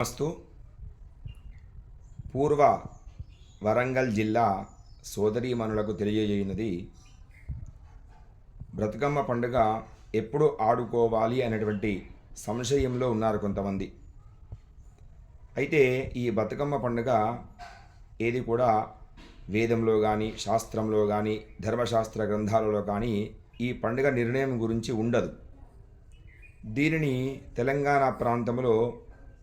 మస్తు పూర్వ వరంగల్ జిల్లా సోదరీమణులకు తెలియజేయనది బ్రతుకమ్మ పండుగ ఎప్పుడు ఆడుకోవాలి అనేటువంటి సంశయంలో ఉన్నారు కొంతమంది. అయితే ఈ బతుకమ్మ పండుగ ఏది కూడా వేదంలో కానీ శాస్త్రంలో కానీ ధర్మశాస్త్ర గ్రంథాలలో కానీ ఈ పండుగ నిర్ణయం గురించి ఉండదు. దీనిని తెలంగాణ ప్రాంతంలో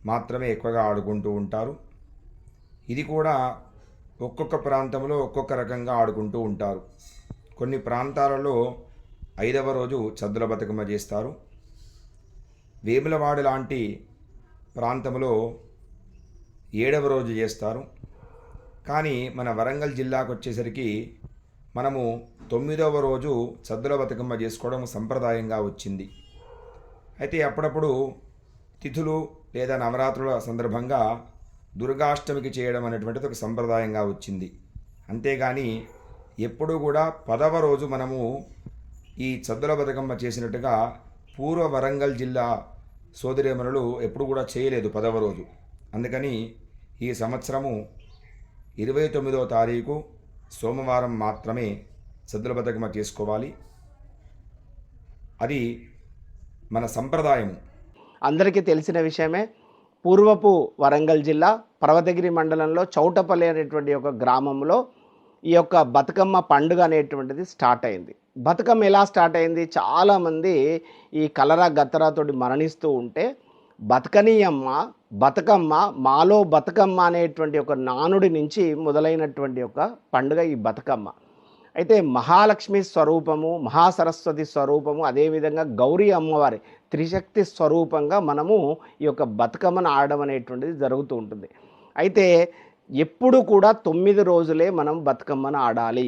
మాత్రమే ఎక్కువగా ఆడుకుంటూ ఉంటారు. ఇది కూడా ఒక్కొక్క ప్రాంతంలో ఒక్కొక్క రకంగా ఆడుకుంటూ ఉంటారు. కొన్ని ప్రాంతాలలో ఐదవ రోజు చద్దుల బతుకమ్మ చేస్తారు. వేములవాడ లాంటి ప్రాంతంలో ఏడవ రోజు చేస్తారు. కానీ మన వరంగల్ జిల్లాకు వచ్చేసరికి మనము తొమ్మిదవ రోజు చదుల బతుకమ్మ చేసుకోవడం సంప్రదాయంగా వచ్చింది. అయితే అప్పుడప్పుడు తిథులు లేదా నవరాత్రుల సందర్భంగా దుర్గాష్టమికి చేయడం అనేటువంటిది ఒక సంప్రదాయంగా వచ్చింది. అంతేగాని ఎప్పుడూ కూడా పదవ రోజు మనము ఈ సద్దుల బతుకమ్మ చేసినట్టుగా పూర్వ వరంగల్ జిల్లా సోదరేమనులు ఎప్పుడు కూడా చేయలేదు పదవ రోజు. అందుకని ఈ సంవత్సరము ఇరవై తొమ్మిదవ తారీఖు సోమవారం మాత్రమే సద్దుల బతుకమ్మ చేసుకోవాలి. అది మన సంప్రదాయము. అందరికీ తెలిసిన విషయమే. పూర్వపు వరంగల్ జిల్లా పర్వతగిరి మండలంలో చౌటపల్లి అనేటువంటి ఒక గ్రామంలో ఈ యొక్క బతుకమ్మ పండుగ అనేటువంటిది స్టార్ట్ అయింది. బతుకమ్మ ఎలా స్టార్ట్ అయింది? చాలామంది ఈ కలరా గత్తరాతోటి మరణిస్తూ ఉంటే బతకనీయమ్మ బతుకమ్మ మాలో బతుకమ్మ అనేటువంటి ఒక నానుడి నుంచి మొదలైనటువంటి ఒక పండుగ ఈ బతుకమ్మ. అయితే మహాలక్ష్మి స్వరూపము మహాసరస్వతి స్వరూపము అదేవిధంగా గౌరీ అమ్మవారి త్రిశక్తి స్వరూపంగా మనము ఈ యొక్క బతుకమ్మను ఆడడం అనేటువంటిది జరుగుతూ ఉంటుంది. అయితే ఎప్పుడు కూడా తొమ్మిది రోజులే మనం బతుకమ్మను ఆడాలి.